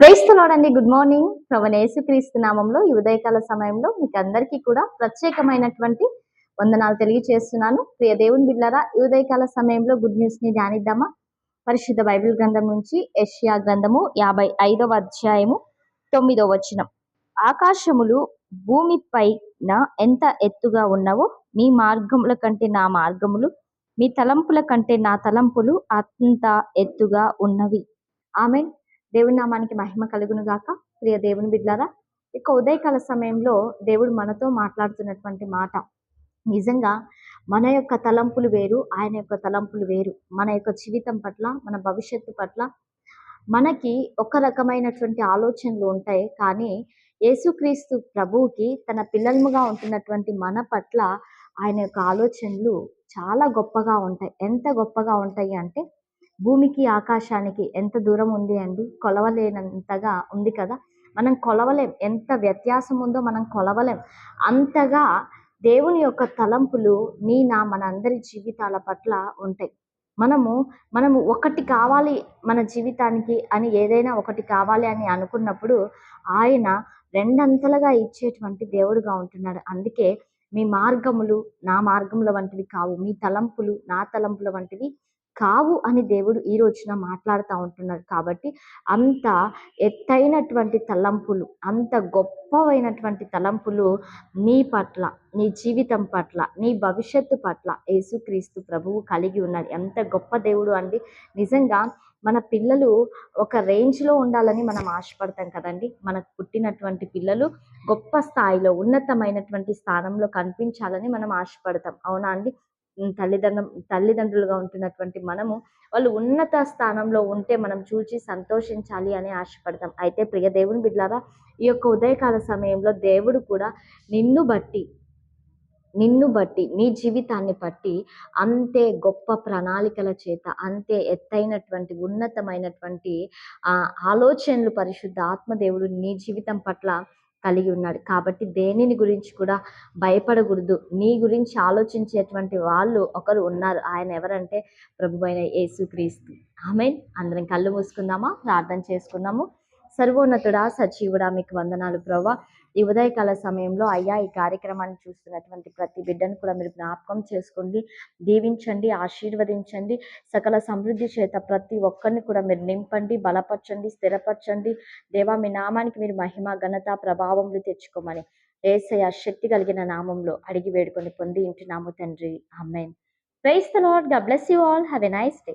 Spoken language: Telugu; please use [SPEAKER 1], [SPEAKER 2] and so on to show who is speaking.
[SPEAKER 1] ప్రైస్తలోడండి గుడ్ మార్నింగ్ ప్రవణ యేసుక్రీస్తు నామంలో ఈ ఉదయకాల సమయంలో మీకు అందరికీ కూడా ప్రత్యేకమైనటువంటి వందనాలు తెలియజేస్తున్నాను ప్రియ దేవుని బిల్లరా ఈ ఉదయకాల సమయంలో గుడ్ న్యూస్ని ధ్యానిద్దామా? పరిశుద్ధ బైబిల్ గ్రంథం నుంచి ఏషియా గ్రంథము యాభై ఐదవ అధ్యాయము తొమ్మిదవ వచనం. ఆకాశములు భూమిపైన ఎంత ఎత్తుగా ఉన్నవో మీ మార్గముల కంటే నా మార్గములు మీ తలంపుల కంటే నా తలంపులు అంత ఎత్తుగా ఉన్నవి. ఆమె దేవుని నామానికి మహిమ కలుగును గాక. ప్రియ దేవుని బిడ్లారా ఇక ఉదయకాల సమయంలో దేవుడు మనతో మాట్లాడుతున్నటువంటి మాట. నిజంగా మన యొక్క తలంపులు వేరు ఆయన యొక్క తలంపులు వేరు. మన యొక్క జీవితం పట్ల మన భవిష్యత్తు పట్ల మనకి ఒక రకమైనటువంటి ఆలోచనలు ఉంటాయి. కానీ యేసుక్రీస్తు ప్రభువుకి తన పిల్లలుగా ఉంటున్నటువంటి మన పట్ల ఆయన యొక్క ఆలోచనలు చాలా గొప్పగా ఉంటాయి. ఎంత గొప్పగా ఉంటాయి అంటే భూమికి ఆకాశానికి ఎంత దూరం ఉంది అండి? కొలవలేనంతగా ఉంది కదా? మనం కొలవలేం. ఎంత వ్యత్యాసం ఉందో మనం కొలవలేం. అంతగా దేవుని యొక్క తలంపులు నీ నా మనందరి జీవితాల పట్ల ఉంటాయి. మనము మనము ఒకటి కావాలి మన జీవితానికి అని ఏదైనా ఒకటి కావాలి అని అనుకున్నప్పుడు ఆయన రెండంతలుగా ఇచ్చేటువంటి దేవుడుగా ఉంటున్నాడు. అందుకే మీ మార్గములు నా మార్గముల వంటివి కావు. మీ తలంపులు నా తలంపుల వంటివి కావు అని దేవుడు ఈ రోజున మాట్లాడుతూ ఉంటున్నాడు కాబట్టి అంత ఎత్తైనటువంటి తలంపులు అంత గొప్పవైనటువంటి తలంపులు నీ పట్ల నీ జీవితం పట్ల నీ భవిష్యత్తు పట్ల యేసుక్రీస్తు ప్రభువు కలిగి ఉన్నాడు. ఎంత గొప్ప దేవుడు అండి. నిజంగా మన పిల్లలు ఒక రేంజ్లో ఉండాలని మనం ఆశపడతాం కదండి. మనకు పుట్టినటువంటి పిల్లలు గొప్ప స్థాయిలో ఉన్నతమైనటువంటి స్థానంలో కనిపించాలని మనం ఆశపడతాం. అవునా అండి? తల్లిదండ్రు తల్లిదండ్రులుగా ఉంటున్నటువంటి మనము వాళ్ళు ఉన్నత స్థానంలో ఉంటే మనం చూచి సంతోషించాలి అని ఆశపడతాం. అయితే ప్రియ దేవుని బిడ్డారా ఈ యొక్క ఉదయకాల సమయంలో దేవుడు కూడా నిన్ను బట్టి నిన్ను బట్టి నీ జీవితాన్ని బట్టి అంతే గొప్ప ప్రణాళికల చేత అంతే ఎత్తైనటువంటి ఉన్నతమైనటువంటి ఆలోచనలు పరిశుద్ధ ఆత్మదేవుడు నీ జీవితం పట్ల కలిగి ఉన్నాడు. కాబట్టి దేనిని గురించి కూడా భయపడకూడదు. నీ గురించి ఆలోచించేటువంటి వాళ్ళు ఒకరు ఉన్నారు. ఆయన ఎవరంటే ప్రభు అయిన యేసుక్రీస్తు. ఆమె అందరం కళ్ళు మూసుకుందామా? ప్రార్థన చేసుకుందాము. సర్వోన్నతుడా సజీవుడా మీకు వందనాలు ప్రభా ఈ ఉదయకాల సమయంలో అయ్యా ఈ కార్యక్రమాన్ని చూస్తున్నటువంటి ప్రతి బిడ్డను కూడా మీరు జ్ఞాపకం చేసుకోండి దీవించండి ఆశీర్వదించండి. సకల సమృద్ధి చేత ప్రతి ఒక్కరిని కూడా మీరు నింపండి బలపరచండి స్థిరపరచండి. దేవా మీ నామానికి మీరు మహిమ ఘనత ప్రభావములు తెచ్చుకోమని ఏసయ శక్తి కలిగిన నామంలో అడిగి వేడుకొని పొంది ఇంటి నాము తండ్రి. అమ్మాయి praise the లాడ్గా bless you all. Have a nice day.